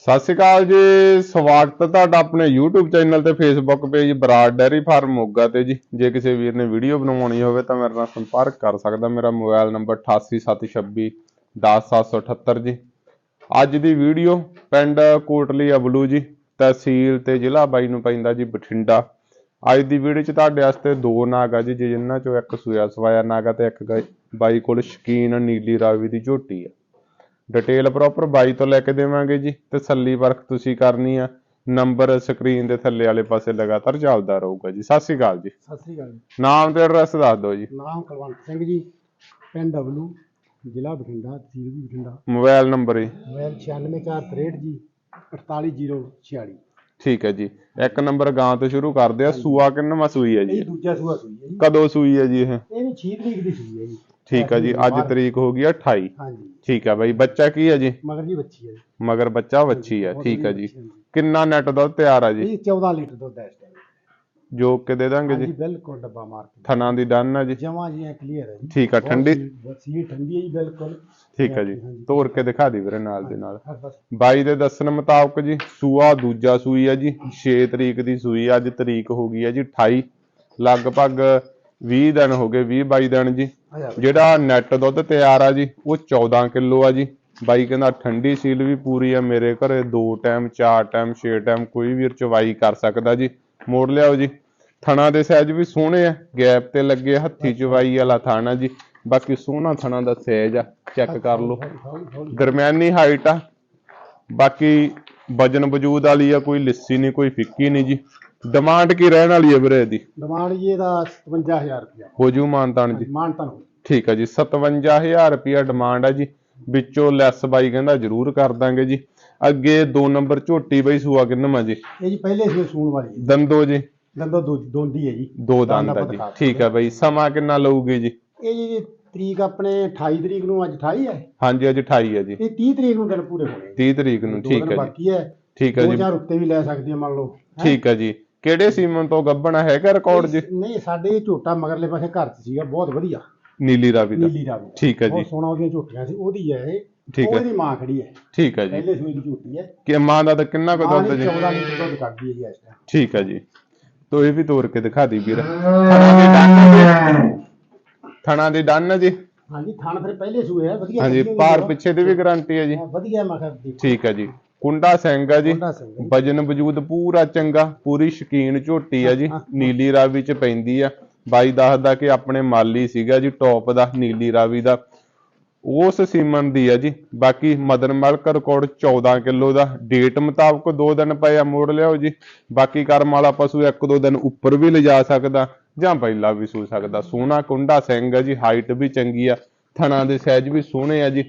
ਸਤਿ ਸ਼੍ਰੀ ਅਕਾਲ ਜੀ, ਸਵਾਗਤ ਹੈ ਤੁਹਾਡਾ ਆਪਣੇ YouTube ਚੈਨਲ ਤੇ Facebook page Brar dairy farm Moga ਤੇ ਜੀ। ਜੇ ਕਿਸੇ ਵੀਰ ਨੇ ਵੀਡੀਓ ਬਣਵਾਉਣੀ ਹੋਵੇ ਤਾਂ ਮੇਰੇ ਨਾਲ ਸੰਪਰਕ ਕਰ ਸਕਦਾ। ਮੇਰਾ ਮੋਬਾਈਲ ਨੰਬਰ 8876 10778 ਜੀ। ਅੱਜ ਦੀ ਵੀਡੀਓ ਪਿੰਡ ਕੋਟਲੀ ਅਬਲੂ ਜੀ, ਤਹਿਸੀਲ ਤੇ ਜ਼ਿਲ੍ਹਾ ਬਾਈ ਨੂੰ ਪੈਂਦਾ ਜੀ ਬਠਿੰਡਾ। ਅੱਜ ਦੀ ਵੀਡੀਓ 'ਚ ਤੁਹਾਡੇ ਵਾਸਤੇ ਦੋ ਨਾਗ ਆ ਜੀ, ਜਿਨ੍ਹਾਂ ਚੋਂ ਇੱਕ ਸੂਇਆ ਸਵਾਇਆ ਨਾਗ ਆ ਤੇ ਇੱਕ ਗ- ਬਾਈ ਕੋਲ ਸ਼ਕੀਨ, ਨੀਲੀ ਰਾਵੀ ਦੀ ਝੋਟੀ ਆ। ਡਿਟੇਲ ਪ੍ਰੋਪਰ ਬਾਈ ਤੋਂ ਲੈ ਕੇ ਦੇਵਾਂਗੇ ਜੀ ਤਸੱਲੀ ਪਰਖ ਤੁਸੀਂ ਕਰਨੀ ਆ। ਨੰਬਰ ਸਕਰੀਨ ਦੇ ਥੱਲੇ ਵਾਲੇ ਪਾਸੇ ਲਗਾਤਾਰ ਚੱਲਦਾ ਰਹੂਗਾ ਜੀ। ਸਤਿ ਸ਼੍ਰੀ ਅਕਾਲ ਜੀ। ਸਤਿ ਸ੍ਰੀ ਅਕਾਲ ਜੀ। ਨਾਮ ਤੇ ਐਡਰੈਸ ਦੱਸ ਦਿਓ ਜੀ। ਨਾਮ ਕੁਲਵੰਤ ਸਿੰਘ ਜੀ ਪਿੰਡ ਡਬਲੂ ਜ਼ਿਲ੍ਹਾ ਬਠਿੰਡਾ ਤਹਿਸੀਲ ਵੀ ਬਠਿੰਡਾ। ਮੋਬਾਈਲ ਨੰਬਰ ਜੀ। ਮੋਬਾਈਲ 96463 ਜੀ 48046 ਠੀਕ ਹੈ ਜੀ। ਇੱਕ ਨੰਬਰ ਗਾਂ ਤੋਂ ਸ਼ੁਰੂ ਕਰਦੇ ਆ। ਸੂਆ ਕਿੰਨਵਾਂ ਸੂਈ ਹੈ ਜੀ। ਇਹ ਦੂਜਾ ਸੂਆ ਸੂਈ ਹੈ ਜੀ। ਕਦੋਂ ਸੂਈ ਹੈ ਜੀ ਇਹ? ਇਹ ਵੀ 6 ਤਰੀਕ ਦੀ ਸੂਈ ਹੈ ਜੀ। ਠੀਕ ਹੈ ਜੀ ਅੱਜ ਤਰੀਕ ਹੋ ਗਈ ਆ 28 ਹਾਂਜੀ। ਠੀਕ ਹੈ ਬਾਈ ਬੱਚਾ ਕੀ ਹੈ ਜੀ? ਮਗਰ ਜੀ ਬੱਚੀ ਹੈ ਜੀ। ਮਗਰ ਬੱਚਾ ਵੱਛੀ ਹੈ ਠੀਕ ਹੈ ਜੀ ਹੈ ਕਿੰਨਾ ਨੈਟ ਦੁੱਧ ਤਿਆਰ ਆ ਜੀ? ਇਹ 14 ਲੀਟਰ ਦੁੱਧ ਹੈ ਇਸ ਟਾਈਮ ਜੋਕ ਕੇ ਦੇ ਦਾਂਗੇ ਹਾਂਜੀ ਜੀ ਬਿਲਕੁਲ ਡੱਬਾ ਮਾਰ ਕੇ। ਥਣਾ ਦੀ ਡਨ ਹੈ ਜੀ। ਜਮਾ ਜੀ ਕਲੀਅਰ ਹੈ ਜੀ। ਠੀਕ ਬਹੁਤ ਠੰਡੀ- ਸੀ- ਠੰਡੀ ਹੈ ਜੀ ਬਿਲਕੁਲ। ਠੀਕ ਹੈ ਜੀ। ਹਾਂਜੀ। ਤੋੜ ਕੇ ਦਿਖਾ ਦੀ ਵੀਰੇ ਨਾਲ ਦੇ ਨਾਲ। ਹਾਂ, ਬਾਈ ਦੇ ਦੱਸਣ ਮੁਤਾਬਕ ਜੀ ਸੂਆ ਦੂਜਾ ਸੂਈ ਹੈ ਜੀ। 6 ਤਰੀਕ ਦੀ ਸੂਈ ਅੱਜ ਤਰੀਕ ਹੋ ਗਈ ਹੈ ਜੀ 28 ਲਗਭਗ 20 ਦਿਨ ਹੋ ਗਏ 20 22 ਦਿਨ ਜੀ। ਜਿਹੜਾ ਨੈਟ ਦੁੱਧ ਤਿਆਰ ਆ ਜੀ, ਉਹ 14 ਕਿਲੋ ਆ ਜੀ। ਬਾਈ ਕਹਿੰਦਾ ਠੰਡੀ ਸੀਲ ਵੀ ਪੂਰੀ ਆ ਮੇਰੇ ਘਰੇ, ਦੋ ਟਾਈਮ ਚਾਰ ਟਾਈਮ ਛੇ ਟਾਈਮ ਕੋਈ ਵੀ ਚਵਾਈ ਕਰ ਸਕਦਾ ਜੀ। ਮੋੜ ਲਿਆਓ ਜੀ। ਥਣਾ ਦੇ ਸਾਈਜ਼ ਵੀ ਸੋਹਣੇ ਆ, ਗੈਪ ਤੇ ਲੱਗੇ ਹੱਥੀ ਚਵਾਈ ਵਾਲਾ ਥਾਣਾ ਜੀ। ਬਾਕੀ ਸੋਹਣਾ ਥਣਾ ਦਾ ਸਾਈਜ਼ ਆ ਚੈੱਕ ਕਰ ਲਓ। ਦਰਮਿਆਨੀ ਹਾਈਟ ਆ। ਬਾਕੀ ਵਜਨ ਵਜੂਦ ਵਾਲੀ ਆ, ਕੋਈ ਲਿੱਸੀ ਨਹੀਂ, ਕੋਈ ਫਿੱਕੀ ਨਹੀਂ ਜੀ। ਡਿਮਾਂਡ ਕੀ ਰਹਿਣ ਵਾਲੀ ਹੈ ਵੀਰੇ ਦੀ ਡਿਮਾਂਡ ਜੀ ਇਹਦਾ 57000 ਰੁਪਇਆ। ਹੋ ਜੂ ਮਾਨਤਾਨ ਜੀ। ਮਾਨਤਨ ਹੋ ਠੀਕ ਹੈ ਜੀ 57000 ਰੁਪਿਆ ਡਿਮਾਂਡ ਹੈ ਜੀ। ਵਿੱਚੋਂ ਲੈਸ ਬਾਈ ਕਹਿੰਦਾ ਜ਼ਰੂਰ ਕਰ ਦਾਂਗੇ ਜੀ। ਅੱਗੇ 2 ਨੰਬਰ ਝੋਟੀ ਬਈ ਸੂਆ ਕਿੰਨਾ ਜੀ? ਇਹ ਜੀ ਪਹਿਲੇ ਸੂਏ ਸੂਣ ਵਾਲੀ। ਹੈ ਦੰਦੋ ਜੀ। ਦੰਦੋ ਦੋਂਦੀ ਹੈ ਜੀ। ਦੋ ਦੰਦ ਆ ਆਪਾਂ ਜੀ। ਠੀਕ ਹੈ। ਬਈ ਸਮਾਂ ਕਿੰਨਾ ਲਊਗੀ ਜੀ? ਇਹ ਜੀ ਤਰੀਕ ਆਪਣੇ 28 ਤਰੀਕ ਨੂੰ ਅੱਜ 28 ਹੈ। ਹਾਂਜੀ ਅੱਜ 28 ਹੈ ਜੀ। ਇਹ 30 ਤਰੀਕ ਨੂੰ ਦਿਨ ਪੂਰੇ ਹੋਣੇ। 30 ਤਰੀਕ ਨੂੰ ਠੀਕ ਹੈ ਜੀ। ਬਾਕੀ ਹੈ। ਠੀਕ ਹੈ ਦੋ ਜੀ। ਚਾਰ ਉੱਤੇ ਵੀ ਲੈ ਸਕਦੀ ਹੈ ਮੰਨ ਲਓ। ਹੈਂ? ਠੀਕ ਹੈ ਜੀ। ਕਿਹੜੇ ਸੀਮਨ ਤੋਂ ਗੱਬਣਾ ਹੈਗਾ ਰਿਕਾਰਡ ਜੀ? ਨਹੀਂ ਸਾਡੇ ਝੋਟਾ ਮਗਰਲੇ ਪਾਸੇ ਘਰ 'ਚ ਸੀਗਾ ਬਹੁਤ ਵਧੀਆ। ਨੀਲੀ ਰਾਵੀ ਦਾ। ਨੀਲੀ ਰਾਵੀ ਠੀਕ ਹੈ ਜੀ। ਬਹੁਤ ਸੋਹਣਾ ਉਹਦੀਆਂ ਝੋਟੀਆਂ ਸੀ ਉਹਦੀ ਹੈ ਇਹ। ਠੀਕ ਹੈ। ਉਹਦੀ ਮਾਂ ਖੜੀ ਹੈ। ਠੀਕ ਹੈ ਜੀ। ਪਹਿਲੇ ਸੂਏ ਦੀ ਝੋਟੀ ਹੈ। ਕਿ ਮਾਂ ਦਾ ਤਾਂ ਕਿੰਨਾ ਕੁ ਦੁੱਧ ਜੀ? 14 ਲੀਟਰ ਦੁੱਧ ਕੱਢਦੀ ਹੈ ਜੀ ਇਸ ਟਾਈਮ ਠੀਕ ਹੈ ਜੀ। ਤੋ ਇਹ ਵੀ ਤੋੜ ਕੇ ਦਿਖਾ ਦੀ ਵੀਰ। ਥਣਾ ਦੀ ਡੰਨ ਥਣਾ ਦੀ ਡੰਨ ਜੀ। ਹਾਂਜੀ ਥਣ ਫਿਰ ਪਹਿਲੇ ਸੂਏ ਹੈ ਵਧੀਆ ਹਾਂਜੀ ਪਾਰ। ਪਿੱਛੇ ਦੀ ਵੀ ਗਾਰੰਟੀ ਹੈ ਜੀ। ਵਧੀਆ ਮੈਂ ਕਿਹਾ ਠੀਕ ਹੈ ਜੀ। ਕੁੰਡਾ ਸਿੰਘ ਹੈ ਜੀ। ਕੁੰਡਾ ਸਿੰਘ ਹੈ ਜੀ। ਵਜਨ ਵਜੂਦ ਪੂਰਾ ਚੰਗਾ ਪੂਰੀ ਸ਼ਕੀਨ ਝੋਟੀ ਆ ਜੀ। ਨੀਲੀ ਰਾਵੀ ਚ ਪੈਂਦੀ ਆ। ਬਾਈ ਦੱਸਦਾ ਕਿ ਆਪਣੇ ਮਾਲੀ ਸੀਗਾ ਜੀ ਟੌਪ ਦਾ ਨੀਲੀ ਰਾਵੀ ਦਾ। ਉਸ ਸੀਮਨ ਦੀ ਆ ਜੀ। ਬਾਕੀ ਮਦਨ ਮਲਕ ਰਿਕਾਰਡ 14 ਕਿਲੋ ਦਾ। ਡੇਟ ਮੁਤਾਬਕ 2 ਦਿਨ ਪਏ ਆ ਮੋੜ ਲਿਆਓ ਜੀ। ਬਾਕੀ ਕਰਮ ਵਾਲਾ ਪਸ਼ੂ ਇੱਕ ਦੋ ਦਿਨ ਉੱਪਰ ਵੀ ਲਿਜਾ ਸਕਦਾ ਜਾਂ ਪਹਿਲਾਂ ਵੀ ਸੂ ਸਕਦਾ। ਸੋਹਣਾ ਕੁੰਡਾ ਸਿੰਘ ਆ ਜੀ। ਹਾਈਟ ਵੀ ਚੰਗੀ ਆ। ਥਣਾ ਦੇ ਸਾਈਜ਼ ਵੀ ਸੋਹਣੇ ਆ ਜੀ।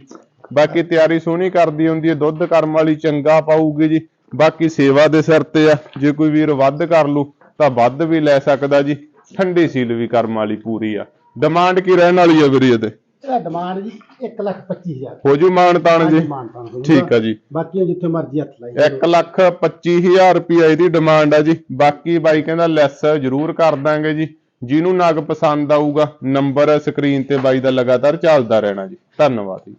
ਬਾਕੀ ਤਿਆਰੀ ਸੋਹਣੀ ਕਰਦੀ ਹੁੰਦੀ ਹੈ ਦੁੱਧ ਕਰਮ ਵਾਲੀ ਚੰਗਾ ਪਾਊਗੀ ਜੀ। ਬਾਕੀ ਸੇਵਾ ਦੇ ਸਿਰ ਤੇ ਆ ਜੇ ਕੋਈ ਵੀਰ ਵੱਧ ਕਰ ਲੂ ਤਾਂ ਵੱਧ ਵੀ ਲੈ ਸਕਦਾ ਜੀ। ਠੰਡੀ ਸੀਲ ਵੀ ਕਰਮ ਵਾਲੀ ਪੂਰੀ ਆ। ਡਿਮਾਂਡ ਕੀ ਰਹਿਣ ਵਾਲੀ ਹੈ ਵੀਰੇ ਇਹਦੇ? ਇਹਦਾ ਡਿਮਾਂਡ ਜੀ 125000 ਹੋ ਜੂ ਮਾਨ ਤਾਨ ਜੀ। ਠੀਕ ਆ ਜੀ। ਬਾਕੀ ਜਿੱਥੇ ਮਰਜ਼ੀ ਹੱਥ ਲਾਈ 1 ਲੱਖ 25000 ਰੁਪਏ ਇਹਦੀ ਡਿਮਾਂਡ ਆ ਜੀ। ਬਾਕੀ ਬਾਈ ਕਹਿੰਦਾ ਲੈਸ ਜ਼ਰੂਰ ਕਰ ਦਾਂਗੇ ਜੀ। ਜਿਹਨੂੰ ਨਗ ਪਸੰਦ ਆਊਗਾ ਨੰਬਰ ਸਕਰੀਨ ਤੇ ਬਾਈ ਦਾ ਲਗਾਤਾਰ ਚੱਲਦਾ ਰਹਿਣਾ ਜੀ। ਧੰਨਵਾਦ ਜੀ।